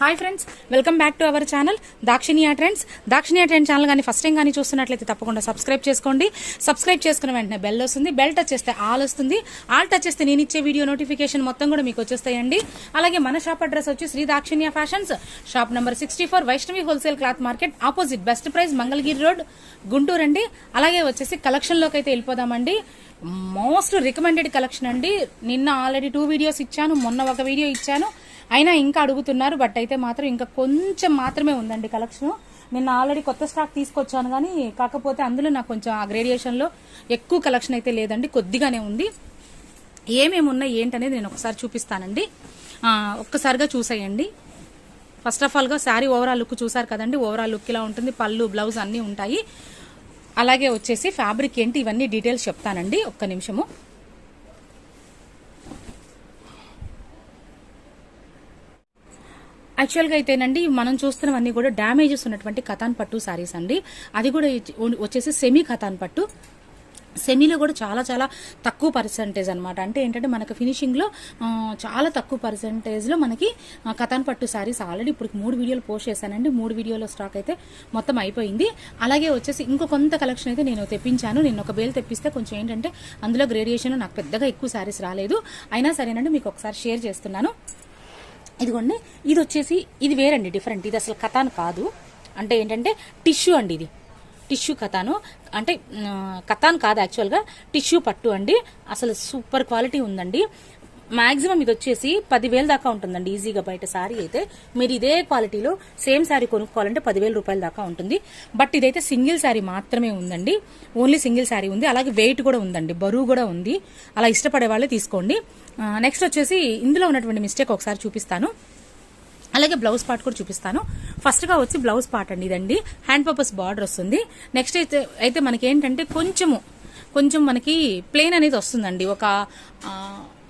Hi friends welcome back to our channel Dakshinya trends Dakshinya trend channel కానీ first time కానీ చూస్తున్నట్లయితే తప్పకుండా subscribe చేసుకోండి. సబ్స్క్రైబ్ చేసుకున్న వెంటనే బెల్ వస్తుంది. బెల్ టచ్ చేస్తే ఆల్ వస్తుంది. ఆల్ టచ్ చేస్తే నేను ఇచ్చే వీడియో నోటిఫికేషన్ మొత్తం కూడా మీకు వచ్చేస్తాయండి. అలాగే మన షాప్ అడ్రస్ వచ్చి Shri Dakshinya fashions shop number sixty four Vaishnavi wholesale cloth market opposite best price Mangalagiri road Guntur అండి. అలాగే వచ్చేసి కలెక్షన్లోకి అయితే వెళ్ళిపోదామండి. మోస్ట్ రికమెండెడ్ కలెక్షన్ అండి. నిన్న ఆల్రెడీ టూ వీడియోస్ ఇచ్చాను. మొన్న ఒక వీడియో ఇచ్చాను. అయినా ఇంకా అడుగుతున్నారు బట్ అయితే మాత్రం ఇంకా కొంచెం మాత్రమే ఉందండి కలెక్షన్ నిన్న ఆల్రెడీ కొత్త స్టాక్ తీసుకొచ్చాను కానీ కాకపోతే అందులో నాకు కొంచెం ఆ గ్రేడియేషన్లో ఎక్కువ కలెక్షన్ అయితే లేదండి కొద్దిగానే ఉంది. ఏమేమి ఉన్నాయి ఏంటనేది నేను ఒకసారి చూపిస్తానండి. ఒక్కసారిగా చూసేయండి. ఫస్ట్ ఆఫ్ ఆల్గా శారీ ఓవరాల్ లుక్ చూసారు కదండి ఓవరాల్ లుక్ ఇలా ఉంటుంది పళ్ళు బ్లౌజ్ అన్నీ ఉంటాయి. అలాగే వచ్చేసి ఫ్యాబ్రిక్ ఏంటి ఇవన్నీ డీటెయిల్స్ చెప్తానండి ఒక్క నిమిషము. యాక్చువల్గా అయితేనండి మనం చూస్తున్నవన్నీ కూడా డ్యామేజెస్ ఉన్నటువంటి కథాన్ పట్టు శారీస్ అండి. అది కూడా వచ్చేసి సెమీ కథాన్ పట్టు. సెమీలో కూడా చాలా చాలా తక్కువ పర్సంటేజ్ అనమాట అంటే ఏంటంటే మనకు ఫినిషింగ్లో చాలా తక్కువ పర్సంటేజ్లో మనకి కథాన్ పట్టు శారీస్ ఆల్రెడీ ఇప్పుడు మూడు వీడియోలు పోస్ట్ చేశానండి. మూడు వీడియోలో స్టాక్ అయితే మొత్తం అయిపోయింది. అలాగే వచ్చేసి ఇంకో కొంత కలెక్షన్ అయితే నేను తెప్పించాను. నేను ఒక బేల్ తెప్పిస్తే కొంచెం ఏంటంటే అందులో గ్రేడియేషన్ నాకు పెద్దగా ఎక్కువ శారీస్ రాలేదు. అయినా సరేనండి మీకు ఒకసారి షేర్ చేస్తున్నాను. ఇదిగోండి ఇది వచ్చేసి ఇది వేరండి డిఫరెంట్ ఇది అసలు కథాను కాదు. అంటే ఏంటంటే టిష్యూ అండి ఇది. టిష్యూ కథాను. అంటే ఆ, కథాన్ కాదు యాక్చువల్గా టిష్యూ పట్టు అండి. అసలు సూపర్ క్వాలిటీ ఉందండి. మాక్సిమం ఇది వచ్చేసి పదివేల దాకా ఉంటుందండి ఈజీగా బయట శారీ అయితే. మీరు ఇదే క్వాలిటీలో సేమ్ శారీ కొనుక్కోవాలంటే పదివేల రూపాయల దాకా ఉంటుంది. బట్ ఇదైతే సింగిల్ శారీ మాత్రమే ఉందండి. ఓన్లీ సింగిల్ శారీ ఉంది. అలాగే వెయిట్ కూడా ఉందండి. బరువు కూడా ఉంది. అలా ఇష్టపడే వాళ్ళే తీసుకోండి. నెక్స్ట్ వచ్చేసి ఇందులో ఉన్నటువంటి మిస్టేక్ ఒకసారి చూపిస్తాను. అలాగే బ్లౌజ్ పార్ట్ కూడా చూపిస్తాను. ఫస్ట్గా వచ్చి బ్లౌజ్ పార్ట్ అండి ఇదండి. హ్యాండ్ పర్పస్ బార్డర్ వస్తుంది. నెక్స్ట్ అయితే అయితే మనకి ఏంటంటే కొంచెము కొంచెం మనకి ప్లేన్ అనేది వస్తుందండి. ఒక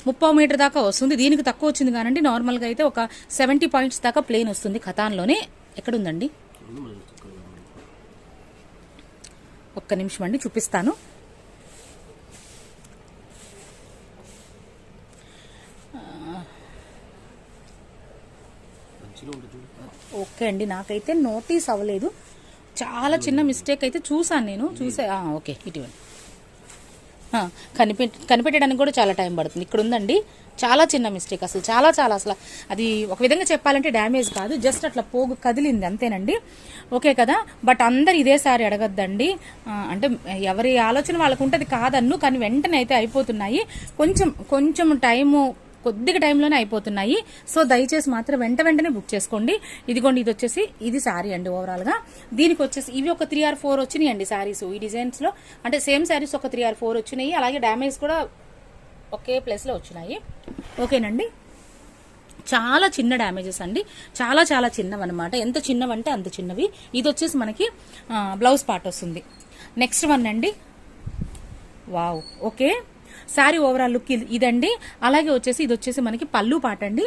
ముప్పై మీటర్ దాకా వస్తుంది. దీనికి తక్కువ వచ్చింది కానండి. నార్మల్గా అయితే ఒక సెవెంటీ పాయింట్స్ దాకా ప్లేన్ వస్తుంది కథాన్లోనే ఎక్కడ ఉందండి ఒక్క నిమిషం అండి చూపిస్తాను. ఓకే అండి నాకైతే నోటీస్ అవ్వలేదు. చాలా చిన్న మిస్టేక్ అయితే చూసాను నేను. చూసా ఓకే ఇటువంటి కనిపె కనిపెట్టడానికి కూడా చాలా టైం పడుతుంది. ఇక్కడ ఉందండి చాలా చిన్న మిస్టేక్ అసలు చాలా చాలా అసలు. అది ఒక విధంగా చెప్పాలంటే డ్యామేజ్ కాదు జస్ట్ అట్లా పోగు కదిలింది అంతేనండి. ఓకే కదా? బట్ అందరు ఇదేసారి అడగద్దండి. అంటే ఎవరి ఆలోచన వాళ్ళకు ఉంటుంది కాదన్ను కానీ వెంటనే అయితే అయిపోతున్నాయి. కొంచెం కొంచెం టైము కొద్దిగా టైంలోనే అయిపోతున్నాయి. సో దయచేసి మాత్రం వెంట వెంటనే బుక్ చేసుకోండి. ఇదిగోండి ఇది వచ్చేసి ఇది శారీ అండి ఓవరాల్గా. దీనికి వచ్చేసి ఇవి ఒక త్రీ ఆర్ ఫోర్ వచ్చినాయి అండి శారీస్. ఈ డిజైన్స్లో అంటే సేమ్ శారీస్ ఒక త్రీ ఆర్ ఫోర్ వచ్చినాయి. అలాగే డ్యామేజ్ కూడా ఒకే ప్లేస్లో వచ్చినాయి. ఓకేనండి? చాలా చిన్న డ్యామేజెస్ అండి. చాలా చాలా చిన్నవన్నమాట. ఎంత చిన్నవంటే అంత చిన్నవి. ఇది వచ్చేసి మనకి బ్లౌజ్ పార్ట్ వస్తుంది. నెక్స్ట్ వన్ అండి. Wow okay? Sari overall look ఇదండి. అలాగే వచ్చేసి ఇది వచ్చేసి మనకి పళ్ళు పాట అండి.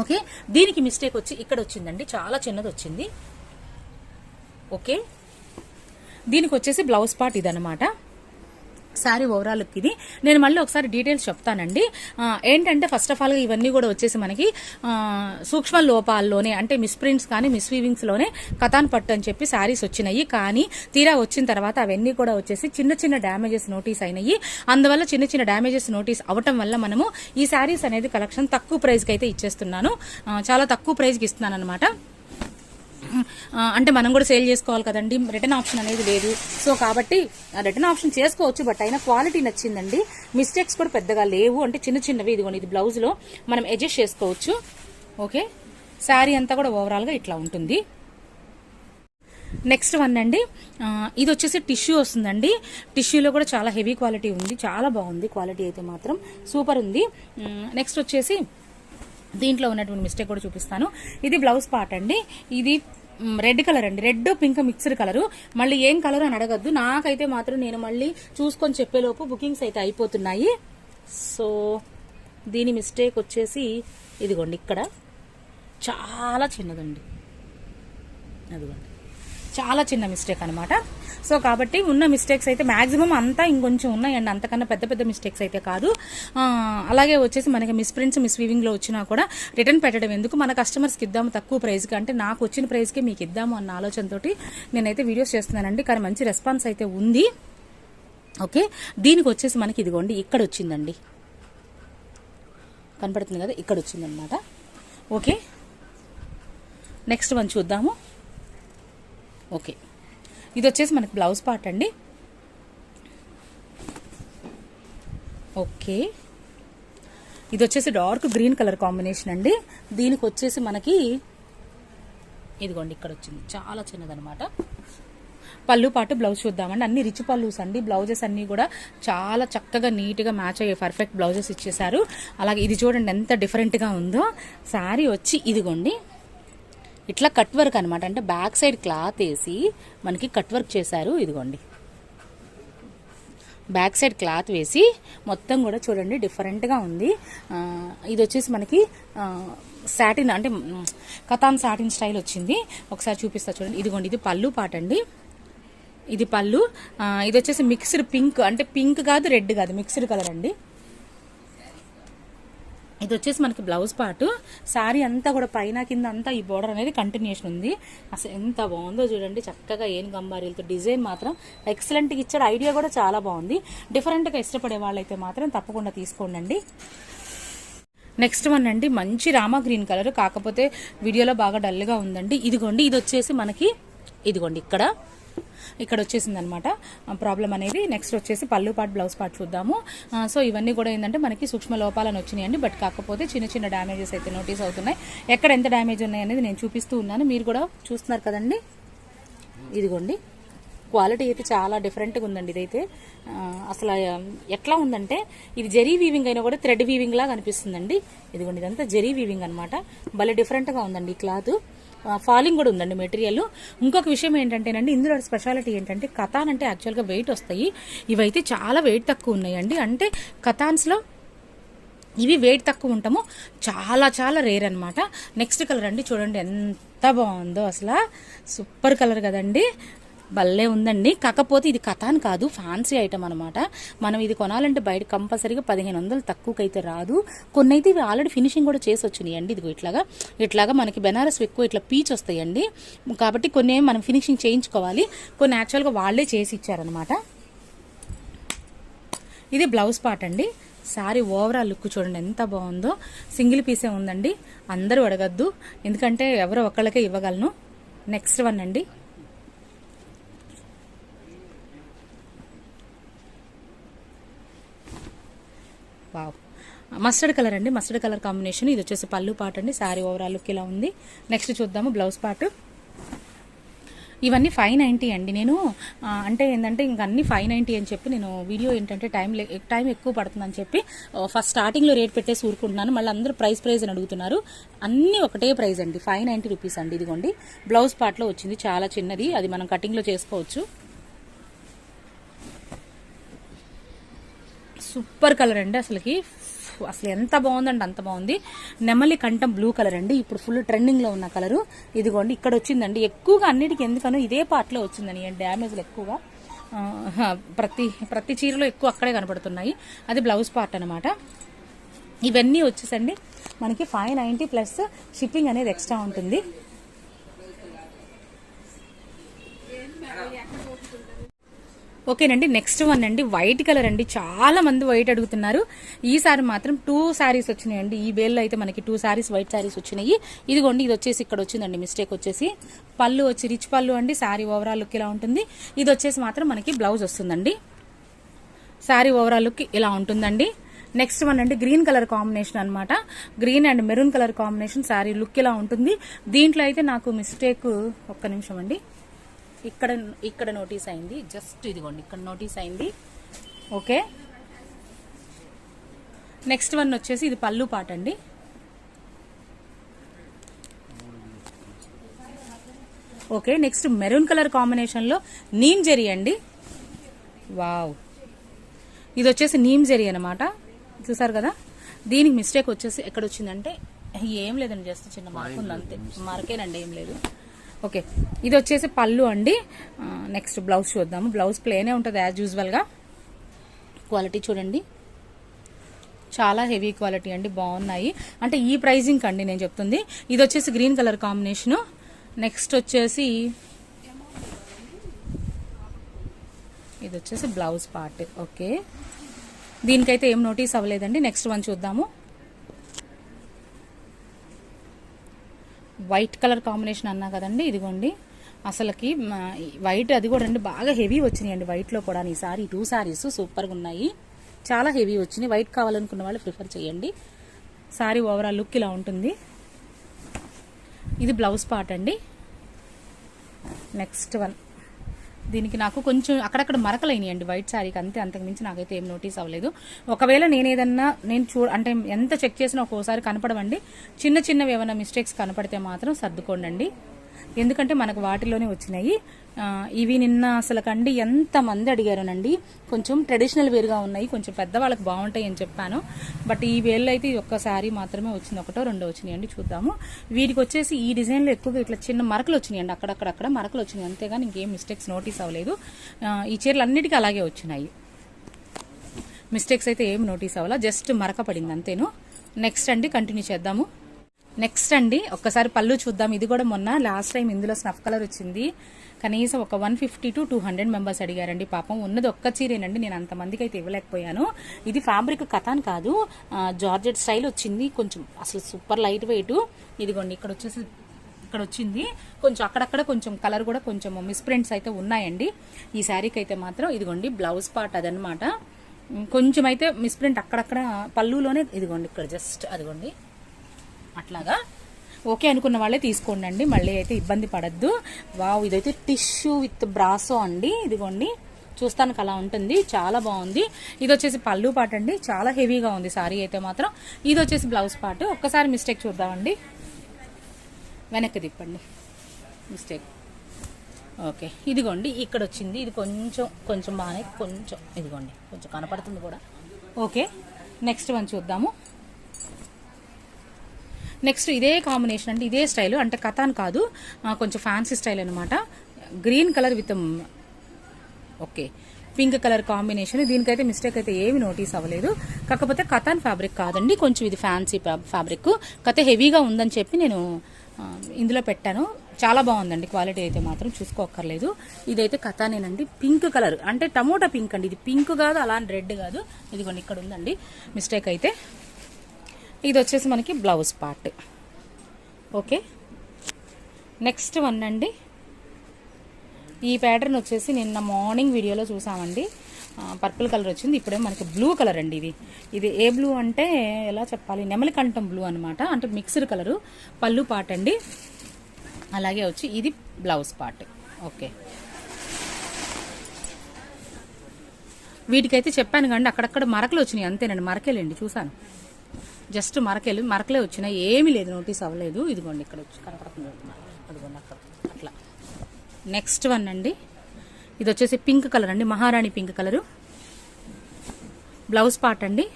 ఓకే? దీనికి మిస్టేక్ వచ్చి ఇక్కడ వచ్చిందండి. చాలా చిన్నది వచ్చింది. ఓకే? దీనికి వచ్చేసి బ్లౌజ్ పార్ట్ ఇదనమాట శారీ ఓవరాల్ లుక్ ఇది. నేను మళ్ళీ ఒకసారి డీటెయిల్స్ చెప్తానండి. ఏంటంటే ఫస్ట్ ఆఫ్ ఆల్గా ఇవన్నీ కూడా వచ్చేసి మనకి సూక్ష్మ లోపాల్లోనే అంటే మిస్ప్రింట్స్ కానీ మిస్వీవింగ్స్లోనే కథాన్ పట్టు అని చెప్పి శారీస్ వచ్చినాయి. కానీ తీరా వచ్చిన తర్వాత అవన్నీ కూడా వచ్చేసి చిన్న చిన్న డ్యామేజెస్ నోటీస్ అయినాయి. అందువల్ల చిన్న చిన్న డ్యామేజెస్ నోటీస్ అవటం వల్ల మనము ఈ శారీస్ అనేది కలెక్షన్ తక్కువ ప్రైస్కి అయితే ఇచ్చేస్తున్నాను. చాలా తక్కువ ప్రైస్కి ఇస్తున్నాను అనమాట అంటే మనం కూడా సేల్ చేసుకోవాలి కదండి. రిటర్న్ ఆప్షన్ అనేది లేదు. సో కాబట్టి రిటర్న్ ఆప్షన్ చేసుకోవచ్చు బట్ అయినా క్వాలిటీ నచ్చిందండి. మిస్టేక్స్ కూడా పెద్దగా లేవు. అంటే చిన్న చిన్నవి ఇదిగోండి ఇది బ్లౌజ్లో మనం అడ్జస్ట్ చేసుకోవచ్చు. ఓకే? శారీ అంతా కూడా ఓవరాల్గా ఇట్లా ఉంటుంది. నెక్స్ట్ వన్ అండి. ఇది వచ్చేసి టిష్యూ వస్తుందండి. టిష్యూలో కూడా చాలా హెవీ క్వాలిటీ ఉంది. చాలా బాగుంది. క్వాలిటీ అయితే మాత్రం సూపర్ ఉంది. నెక్స్ట్ వచ్చేసి దీంట్లో ఉన్నటువంటి మిస్టేక్ కూడా చూపిస్తాను. ఇది బ్లౌజ్ పార్ట్ అండి. ఇది రెడ్ కలర్ అండి. Red pink mixed colour. మళ్ళీ ఏం కలర్ అని అడగద్దు. నాకైతే మాత్రం నేను మళ్ళీ చూసుకొని చెప్పేలోపు బుకింగ్స్ అయితే అయిపోతున్నాయి. సో దీని మిస్టేక్ వచ్చేసి ఇదిగోండి ఇక్కడ. చాలా చిన్నదండి. అదిగోండి. చాలా చిన్న మిస్టేక్ అనమాట సో కాబట్టి ఉన్న మిస్టేక్స్ అయితే మ్యాక్సిమం అంతా ఇంకొంచెం ఉన్నాయండి. అంతకన్నా పెద్ద పెద్ద మిస్టేక్స్ అయితే కాదు. అలాగే వచ్చేసి మనకి మిస్ ప్రింట్స్ మిస్ వీవింగ్లో వచ్చినా కూడా రిటర్న్ పెట్టడం ఎందుకు? మన కస్టమర్స్కి ఇద్దాము తక్కువ ప్రైస్కి అంటే నాకు వచ్చిన ప్రైస్కి మీకు ఇద్దాము అన్న ఆలోచనతోటి నేనైతే వీడియోస్ చేస్తున్నానండి. కానీ మంచి రెస్పాన్స్ అయితే ఉంది. ఓకే? దీనికి వచ్చేసి మనకి ఇదిగోండి ఇక్కడ వచ్చిందండి. కనపడుతుంది కదా? ఇక్కడ వచ్చిందనమాట ఓకే? నెక్స్ట్ మనం చూద్దాము. ఓకే. ఇది వచ్చేసి మనకి బ్లౌజ్ పార్ట్ అండి. ఓకే. ఇది వచ్చేసి డార్క్ గ్రీన్ కలర్ కాంబినేషన్ అండి. దీనికి వచ్చేసి మనకి ఇదిగోండి ఇక్కడ వచ్చింది చాలా చిన్నదనమాట. పళ్ళు పాటు బ్లౌజ్ చూద్దామండి. అన్ని రిచ్ పళ్ళుస్ అండి. బ్లౌజెస్ అన్నీ కూడా చాలా చక్కగా నీట్గా మ్యాచ్ అయ్యే పర్ఫెక్ట్ బ్లౌజెస్ ఇచ్చేసారు అలాగే ఇది చూడండి ఎంత డిఫరెంట్గా ఉందో. శారీ వచ్చి ఇదిగోండి. ఇట్లా కట్ వర్క్ అనమాట అంటే బ్యాక్ సైడ్ క్లాత్ వేసి మనకి కట్ వర్క్ చేశారు ఇదిగోండి. బ్యాక్ సైడ్ క్లాత్ వేసి మొత్తం కూడా చూడండి డిఫరెంట్గా ఉంది. ఇది వచ్చేసి మనకి సాటిన్ అంటే కథాన్ సాటిన్ స్టైల్ వచ్చింది. ఒకసారి చూపిస్తా చూడండి. ఇదిగోండి ఇది పళ్ళు పాట అండి. ఇది పళ్ళు. ఇది వచ్చేసి మిక్స్డ్ పింక్ అంటే పింక్ కాదు రెడ్ కాదు మిక్స్డ్ కలర్ అండి. ఇది వచ్చేసి మనకి బ్లౌజ్ పార్ట్ శారీ అంతా కూడా పైన కింద అంతా ఈ బోర్డర్ అనేది కంటిన్యూషన్ ఉంది. అసలు ఎంత బాగుందో చూడండి. చక్కగా ఏం గంబారీలతో డిజైన్ మాత్రం ఎక్సలెంట్గా ఇచ్చాడు. ఐడియా కూడా చాలా బాగుంది. డిఫరెంట్గా ఇష్టపడే వాళ్ళైతే మాత్రం తప్పకుండా తీసుకోండి నెక్స్ట్ వన్ అండి. మంచి రామా గ్రీన్ కలర్ కాకపోతే వీడియోలో బాగా డల్గా ఉందండి. ఇదిగోండి ఇది వచ్చేసి మనకి ఇదిగోండి ఇక్కడ. ఇక్కడ వచ్చేసింది అనమాట ప్రాబ్లం అనేది నెక్స్ట్ వచ్చేసి పళ్ళు పాటు బ్లౌజ్ పాటు చూద్దాము. సో ఇవన్నీ కూడా ఏంటంటే మనకి సూక్ష్మ లోపాలను వచ్చినాయండి. బట్ కాకపోతే చిన్న చిన్న డ్యామేజెస్ అయితే నోటీస్ అవుతున్నాయి. ఎక్కడ ఎంత డ్యామేజ్ ఉన్నాయి అనేది నేను చూపిస్తూ ఉన్నాను. మీరు కూడా చూస్తున్నారు కదండి? ఇదిగోండి. క్వాలిటీ అయితే చాలా డిఫరెంట్గా ఉందండి ఇదైతే. అసలు ఎట్లా ఉందంటే ఇది జెరీ వీవింగ్ అయినా కూడా థ్రెడ్ వీవింగ్ లాగా అనిపిస్తుందండి. ఇదిగోండి ఇదంతా జెరీ వీవింగ్ అనమాట భలే డిఫరెంట్గా ఉందండి ఈ క్లాత్. ఫాలింగ్ కూడా ఉందండి మెటీరియల్. ఇంకొక విషయం ఏంటంటేనండి ఇందులో స్పెషాలిటీ ఏంటంటే కథాన్ అంటే యాక్చువల్గా వెయిట్ వస్తాయి. ఇవైతే చాలా వెయిట్ తక్కువ ఉన్నాయండి. అంటే కథాన్స్లో ఇవి వెయిట్ తక్కువ ఉంటాము చాలా చాలా రేర్ అనమాట నెక్స్ట్ కలర్ అండి చూడండి ఎంత బాగుందో అసలు. సూపర్ కలర్ కదండి. భలే ఉందండి. కాకపోతే ఇది కథాన్ కాదు ఫ్యాన్సీ ఐటమ్ అనమాట మనం ఇది కొనాలంటే బయట కంపల్సరీగా పదిహేను వందలు తక్కువకైతే రాదు. కొన్ని అయితే ఇవి ఆల్రెడీ ఫినిషింగ్ కూడా చేసి వచ్చినాయి అండి. ఇదిగో ఇట్లాగా ఇట్లాగా మనకి బెనారస్ ఎక్కువ ఇట్లా పీచ్ వస్తాయండి. కాబట్టి కొన్ని మనం ఫినిషింగ్ చేయించుకోవాలి. కొన్ని యాక్చువల్గా వాళ్ళే చేసి ఇచ్చారనమాట ఇది బ్లౌజ్ పార్ట్ అండి. శారీ ఓవరాల్ లుక్ చూడండి ఎంత బాగుందో. సింగిల్ పీసే ఉందండి. అందరూ అడగద్దు. ఎందుకంటే ఎవరో ఒక్కళ్ళకే ఇవ్వగలను. నెక్స్ట్ వన్ అండి. వావ్. మస్టర్డ్ కలర్ అండి మస్టర్డ్ కలర్ కాంబినేషన్. ఇది వచ్చేసి పళ్ళు పాట్ అండి శారీ ఓవరాల్ లుక్ ఇలా ఉంది. నెక్స్ట్ చూద్దాము బ్లౌజ్ పార్ట్ ఇవన్నీ ఫైవ్ నైంటీ అండి. నేను అంటే ఏంటంటే ఇంక అన్ని ఫైవ్ నైంటీ అని చెప్పి నేను వీడియో ఏంటంటే టైం టైం ఎక్కువ పడుతుందని చెప్పి ఫస్ట్ స్టార్టింగ్లో రేట్ పెట్టేసి ఊరుకుంటున్నాను. మళ్ళీ అందరూ ప్రైస్ ప్రైజ్ అని అడుగుతున్నారు. అన్నీ ఒకటే ప్రైస్ అండి. ఫైవ్ నైంటీ రూపీస్ అండి ఇదిగోండి. బ్లౌజ్ పార్ట్లో వచ్చింది చాలా చిన్నది. అది మనం కటింగ్లో చేసుకోవచ్చు. సూపర్ కలర్ అండి అసలుకి. అసలు ఎంత బాగుందండి అంత బాగుంది. నెమలి కంఠం బ్లూ కలర్ అండి. ఇప్పుడు ఫుల్ ట్రెండింగ్లో ఉన్న కలరు ఇదిగోండి ఇక్కడ వచ్చిందండి. ఎక్కువగా అన్నిటికీ ఎందుకనో ఇదే పార్ట్లో లో వచ్చిందని డ్యామేజ్లు ఎక్కువగా. ప్రతి ప్రతి చీరలో ఎక్కువ అక్కడే కనపడుతున్నాయి. అది బ్లౌజ్ పార్ట్ అనమాట ఇవన్నీ వచ్చేసండి. మనకి ఫైవ్ నైంటీ ప్లస్ షిప్పింగ్ అనేది ఎక్స్ట్రా ఉంటుంది. ఓకేనండి నెక్స్ట్ వన్ అండి వైట్ కలర్ అండి. చాలా మంది వైట్ అడుగుతున్నారు. ఈసారి మాత్రం టూ శారీస్ వచ్చినాయండి. ఈ బేల్లో అయితే మనకి టూ శారీస్ వైట్ శారీస్ వచ్చినాయి. ఇదిగోండి ఇది వచ్చేసి ఇక్కడ వచ్చిందండి మిస్టేక్ వచ్చేసి. పళ్ళు వచ్చి రిచ్ పళ్ళు అండి శారీ ఓవరాల్ లుక్ ఇలా ఉంటుంది. ఇది వచ్చేసి మాత్రం మనకి బ్లౌజ్ వస్తుందండి. శారీ ఓవరాల్ లుక్ ఇలా ఉంటుందండి. నెక్స్ట్ వన్ అండి గ్రీన్ కలర్ కాంబినేషన్ అనమాట green and maroon colour combination sari look ఇలా ఉంటుంది. దీంట్లో అయితే నాకు మిస్టేక్ ఒక్క నిమిషం అండి. ఇక్కడ ఇక్కడ నోటీస్ అయింది. జస్ట్ ఇదిగోండి ఇక్కడ నోటీస్ అయింది. ఓకే నెక్స్ట్ వన్ వచ్చేసి ఇది పళ్ళు పాట అండి. ఓకే నెక్స్ట్ మెరూన్ కలర్ కాంబినేషన్లో నీమ్ జెరీ అండి. వావ్ ఇది వచ్చేసి నీమ్ జెరీ అనమాట చూసారు కదా? దీనికి మిస్టేక్ వచ్చేసి ఎక్కడ వచ్చిందంటే ఏం లేదండి జస్ట్ చిన్న మార్క్ ఉంది అంతే మార్కేనండి ఏం లేదు. ఓకే. ఇది వచ్చేసి పళ్ళు అండి. నెక్స్ట్ బ్లౌజ్ చూద్దాము. బ్లౌజ్ ప్లేనే ఉంటుంది యాజ్ యూజువల్గా క్వాలిటీ చూడండి. చాలా హెవీ క్వాలిటీ అండి. బాగున్నాయి. అంటే ఈ ప్రైజింగ్ అండి నేను చెప్తుంది. ఇది వచ్చేసి గ్రీన్ కలర్ కాంబినేషను నెక్స్ట్ వచ్చేసి ఇది వచ్చేసి బ్లౌజ్ పార్ట్ ఓకే. దీనికైతే ఏం నోటీస్ అవ్వలేదండి. నెక్స్ట్ వన్ చూద్దాము. వైట్ కలర్ కాంబినేషన్ అన్నా కదండి ఇదిగోండి. అసలుకి వైట్ అది కూడా అండి బాగా హెవీ వచ్చినాయండి వైట్లో కూడా ఈ సారీ టూ సారీస్ సూపర్గా ఉన్నాయి. చాలా హెవీ వచ్చినాయి. వైట్ కావాలనుకున్న వాళ్ళు ప్రిఫర్ చేయండి. సారీ ఓవరాల్ లుక్ ఇలా ఉంటుంది. ఇది బ్లౌజ్ పార్ట్ అండి. Next one. దీనికి నాకు కొంచెం అక్కడక్కడ మరకలైనాయండి. వైట్ శారీకి అంతే అంతకుమించి నాకైతే ఏం నోటీస్ అవ్వలేదు. ఒకవేళ నేను ఏదన్నా నేను చూ అంటే ఎంత చెక్ చేసినా ఒక్కోసారి కనపడవండి. చిన్న చిన్నవి ఏమైనా మిస్టేక్స్ కనపడితే మాత్రం సర్దుకోండి ఎందుకంటే మనకు వాటిలోనే వచ్చినాయి. ఇవి నిన్న అసలు కండి ఎంత మంది అడిగారునండి. కొంచెం ట్రెడిషనల్ వేరుగా ఉన్నాయి. కొంచెం పెద్దవాళ్ళకి బాగుంటాయి అని చెప్పాను. బట్ ఈ వేళ్ళు అయితే ఒక్క శారీ మాత్రమే వచ్చింది. ఒకటో రెండో వచ్చినాయండి చూద్దాము. వీటికి వచ్చేసి ఈ డిజైన్లో ఎక్కువగా ఇట్లా చిన్న మరకలు వచ్చినాయండి. అక్కడక్కడక్కడ మరకలు వచ్చినాయి. అంతేగాని ఇంకేం మిస్టేక్స్ నోటీస్ అవ్వలేదు. ఈ చీరలు అన్నిటికీ అలాగే వచ్చినాయి. మిస్టేక్స్ అయితే ఏం నోటీస్ అవ్వాలా? జస్ట్ మరక పడింది అంతేను. నెక్స్ట్ అండి కంటిన్యూ చేద్దాము. నెక్స్ట్ అండి ఒక్కసారి పళ్ళు చూద్దాం. ఇది కూడా మొన్న లాస్ట్ టైం ఇందులో స్నఫ్ కలర్ వచ్చింది. కనీసం ఒక one fifty to two hundred members అడిగారండి. పాపం ఉన్నది ఒక్క చీరేనండి. నేను అంతమందికి అయితే ఇవ్వలేకపోయాను. ఇది ఫ్యాబ్రిక్ కథాన్ కాదు. జార్జెట్ స్టైల్ వచ్చింది. కొంచెం అసలు సూపర్ లైట్ వెయిట్ ఇదిగోండి ఇక్కడ వచ్చేసి ఇక్కడ వచ్చింది. కొంచెం అక్కడక్కడ కొంచెం కలర్ కూడా కొంచెం మిస్ప్రింట్స్ అయితే ఉన్నాయండి. ఈ శారీకి అయితే మాత్రం ఇదిగోండి బ్లౌజ్ పార్ట్ అదనమాట కొంచెం అయితే మిస్ప్రింట్ అక్కడక్కడ పళ్ళులోనే ఇదిగోండి ఇక్కడ జస్ట్ అదిగోండి. అట్లాగా? ఓకే అనుకున్న వాళ్ళే తీసుకోండి అండి మళ్ళీ అయితే ఇబ్బంది పడద్దు. వావ్ ఇదైతే టిష్యూ విత్ బ్రాసో అండి. ఇదిగోండి చూస్తానికి అలా ఉంటుంది చాలా బాగుంది. ఇది వచ్చేసి పళ్ళు పాట అండి చాలా హెవీగా ఉంది సారీ అయితే మాత్రం. ఇది వచ్చేసి బ్లౌజ్ పార్ట్ ఒక్కసారి మిస్టేక్ చూద్దామండి. వెనక్కి తిప్పండి. మిస్టేక్. ఓకే ఇదిగోండి ఇక్కడ వచ్చింది ఇది కొంచెం కొంచెం బాగానే కొంచెం ఇదిగోండి కొంచెం కనపడుతుంది కూడా. ఓకే నెక్స్ట్ వన్ చూద్దాము. నెక్స్ట్ ఇదే కాంబినేషన్ అంటే ఇదే స్టైల్ అంటే కథాన్ కాదు కొంచెం ఫ్యాన్సీ స్టైల్ అనమాట green colour with okay pink colour combination దీనికైతే మిస్టేక్ అయితే ఏమి నోటీస్ అవ్వలేదు. కాకపోతే కథాన్ ఫ్యాబ్రిక్ కాదండి కొంచెం ఇది ఫ్యాన్సీ ఫ్యాబ్రిక్ కథ హెవీగా ఉందని చెప్పి నేను ఇందులో పెట్టాను. చాలా బాగుందండి క్వాలిటీ అయితే మాత్రం చూసుకోక్కర్లేదు. ఇదైతే కథానేనండి పింక్ కలర్ అంటే టమోటా పింక్ అండి ఇది పింక్ కాదు అలా రెడ్ కాదు. ఇదిగోండి ఇక్కడ ఉందండి మిస్టేక్ అయితే. ఇది వచ్చేసి మనకి blouse part. Okay? Next one అండి. ఈ ప్యాటర్న్ వచ్చేసి నిన్న మార్నింగ్ వీడియోలో చూసామండి. పర్పుల్ కలర్ వచ్చింది. ఇప్పుడే మనకి బ్లూ కలర్ అండి ఇది. ఇది ఏ బ్లూ అంటే ఎలా చెప్పాలి? నెమలి కంఠం బ్లూ అనమాట అంటే మిక్స్డ్ కలరు. పళ్ళు పార్ట్ అండి. అలాగే వచ్చి ఇది బ్లౌజ్ పార్ట్. ఓకే. వీటికైతే చెప్పాను కండి అక్కడక్కడ మరకలు వచ్చినాయి. అంతేనండి మరకేలేండి చూసాను జస్ట్ మరకలు మరకలే వచ్చినాయి. ఏమీ లేదు. నోటీస్ అవ్వలేదు. ఇదిగోండి ఇక్కడ వచ్చి కనపడుతుంది. అదిగోండి అక్కడ. అట్లా. నెక్స్ట్ వన్ అండి. ఇది వచ్చేసి పింక్ కలర్ అండి. మహారాణి పింక్ కలరు. బ్లౌజ్ పార్ట్ అండి.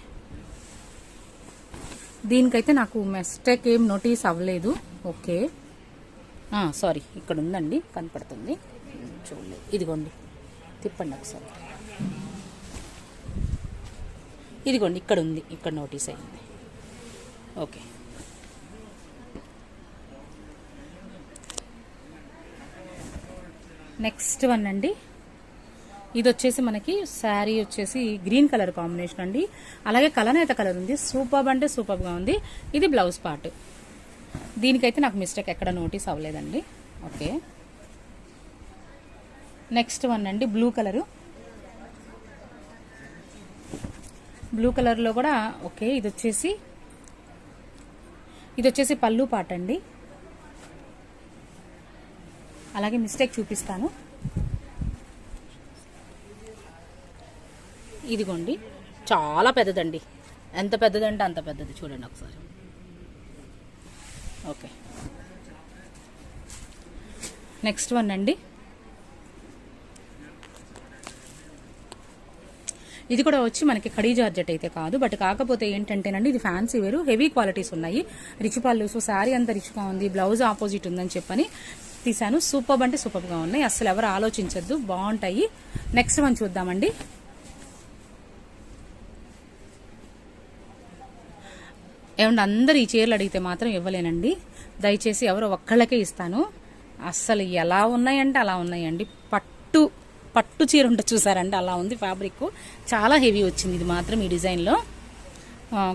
దీనికైతే నాకు మిస్టేక్ ఏం నోటీస్ అవ్వలేదు. ఓకే సారీ ఇక్కడ ఉందండి. కనపడుతుంది. చూడలేదు ఇదిగోండి. తిప్పండి ఒకసారి. ఇదిగోండి. ఇక్కడ ఉంది. ఇక్కడ నోటీస్ అయింది. ఓకే. నెక్స్ట్ వన్ అండి. ఇది వచ్చేసి మనకి శారీ వచ్చేసి గ్రీన్ కలర్ కాంబినేషన్ అండి. అలాగే కలనేత కలర్ ఉంది. సూపర్ అంటే సూపర్గా ఉంది. ఇది బ్లౌజ్ పార్ట్. దీనికైతే నాకు మిస్టేక్ ఎక్కడ నోటీస్ అవ్వలేదండి. ఓకే. నెక్స్ట్ వన్ అండి బ్లూ కలరు. బ్లూ కలర్లో కూడా ఓకే ఇది వచ్చేసి ఇది వచ్చేసి పళ్ళు పాట అండి. అలాగే మిస్టేక్ చూపిస్తాను. ఇదిగోండి. చాలా పెద్దదండి. ఎంత పెద్దదంటే అంత పెద్దది. చూడండి ఒకసారి. ఓకే. నెక్స్ట్ వన్ అండి. ఇది కూడా వచ్చి మనకి కడీ జార్జెట్ అయితే కాదు. బట్ కాకపోతే ఏంటంటేనండి ఇది ఫ్యాన్సీ వేరు హెవీ క్వాలిటీస్ ఉన్నాయి. రిచ్ పళ్ళు సో శారీ అంతా రిచ్గా ఉంది బ్లౌజ్ ఆపోజిట్ ఉందని చెప్పని తీసాను సూపర్ అంటే సూపర్గా ఉన్నాయి. అసలు ఎవరు ఆలోచించద్దు. బాగుంటాయి. నెక్స్ట్ వన్ చూద్దామండి. ఏమంటే అందరు ఈ చీరలు అడిగితే మాత్రం ఇవ్వలేనండి. దయచేసి ఎవరో ఒక్కళ్ళకే ఇస్తాను. అస్సలు ఎలా ఉన్నాయంటే అలా ఉన్నాయండి. పట్టు పట్టు చీర ఉంటే చూసారండి అలా ఉంది ఫ్యాబ్రిక్ చాలా హెవీ వచ్చింది ఇది మాత్రం ఈ డిజైన్లో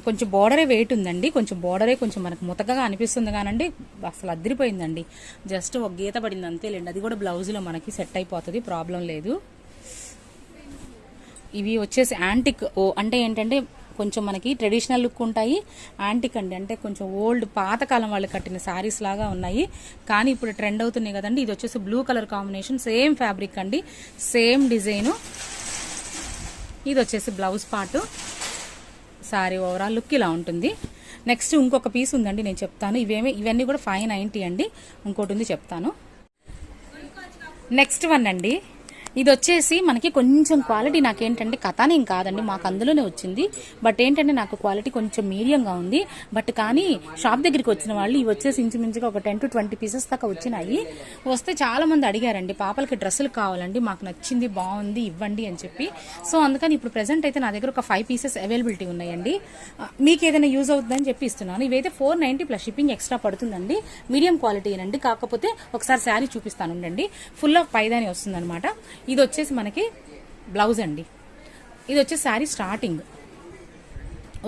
కొంచెం బోర్డరే వెయిట్ ఉందండి కొంచెం బోర్డరే కొంచెం మనకు ముతకగా అనిపిస్తుంది కానండి అసలు అదిరిపోయిందండి జస్ట్ ఒక గీత పడింది అంతేలేండి అది కూడా బ్లౌజ్లో మనకి సెట్ అయిపోతుంది ప్రాబ్లం లేదు. ఇవి వచ్చేసి యాంటిక్ ఓ అంటే ఏంటంటే కొంచెం మనకి ట్రెడిషనల్ లుక్ ఉంటాయి. యాంటిక్ అండి. అంటే కొంచెం ఓల్డ్ పాతకాలం వాళ్ళు కట్టిన శారీస్ లాగా ఉన్నాయి. కానీ ఇప్పుడు ట్రెండ్ అవుతున్నాయి కదండి. ఇది వచ్చేసి blue colour combination same fabric అండి. సేమ్ డిజైను ఇది వచ్చేసి blouse part sari overall look ఇలా ఉంటుంది. నెక్స్ట్ ఇంకొక పీస్ ఉందండి. నేను చెప్తాను. ఇవేమి ఇవన్నీ కూడా ఫైవ్ నైంటీ అండి. ఇంకోటి ఉంది చెప్తాను. నెక్స్ట్ వన్ అండి. ఇది వచ్చేసి మనకి కొంచెం క్వాలిటీ నాకేంటంటే కథానేం కాదండి మాకు అందులోనే వచ్చింది. బట్ ఏంటంటే నాకు క్వాలిటీ కొంచెం మీడియంగా ఉంది. బట్ కానీ షాప్ దగ్గరికి వచ్చిన వాళ్ళు ఇవి వచ్చేసి ఇంచుమించుగా ఒక టెన్ టు ట్వంటీ పీసెస్ దాకా వచ్చినాయి. వస్తే చాలా మంది అడిగారండి పాపలకి డ్రెస్సులు కావాలండి మాకు నచ్చింది బాగుంది ఇవ్వండి అని చెప్పి. సో అందుకని ఇప్పుడు ప్రెసెంట్ అయితే నా దగ్గర ఒక ఫైవ్ పీసెస్ అవైలబిలిటీ ఉన్నాయండి. మీకు ఏదైనా యూజ్ అవుతుందని చెప్పి ఇస్తున్నాను. ఇవైతే four ninety plus shipping extra పడుతుందండి. మీడియం క్వాలిటీ అండి కాకపోతే ఒకసారి శారీ చూపిస్తాను ఉండండి. ఫుల్ ఆఫ్ పైదాని వస్తుందన్నమాట. ఇది వచ్చేసి మనకి బ్లౌజ్ అండి. ఇది వచ్చేసి శారీ స్టార్టింగ్.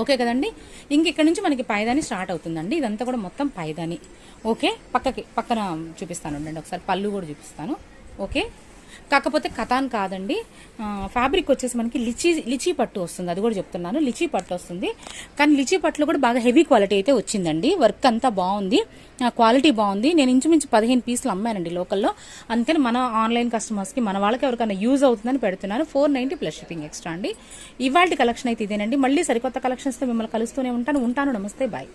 ఓకే కదండి? ఇంక ఇక్కడ నుంచి మనకి పైదాని స్టార్ట్ అవుతుందండి. ఇదంతా కూడా మొత్తం పైదాని. ఓకే? పక్కకి పక్కన చూపిస్తాను ఉండండి. ఒకసారి పళ్ళు కూడా చూపిస్తాను. ఓకే? కాకపోతే కథాన్ కాదండి. ఫ్యాబ్రిక్ వచ్చేసి మనకి లిచీ లిచీ పట్టు వస్తుంది. అది కూడా చెప్తున్నాను. లిచీ పట్టు వస్తుంది. కానీ లిచీ పట్టులో కూడా బాగా హెవీ క్వాలిటీ అయితే వచ్చిందండి. వర్క్ అంతా బాగుంది. ఆ, క్వాలిటీ బాగుంది. నేను ఇంచుమించు పదిహేను పీసులు అమ్మానండి లోకల్లో. అందుకని మన ఆన్లైన్ కస్టమర్స్కి మన వాళ్ళకి ఎవరికైనా యూజ్ అవుతుందని పెడుతున్నాను. Four ninety plus shipping extra అండి. ఇవాళ కలెక్షన్ అయితే ఇదేనండి. మళ్ళీ సరికొత్త కలెక్షన్స్తో మిమ్మల్ని కలుస్తూనే ఉంటాను. ఉంటాను. నమస్తే. బాయ్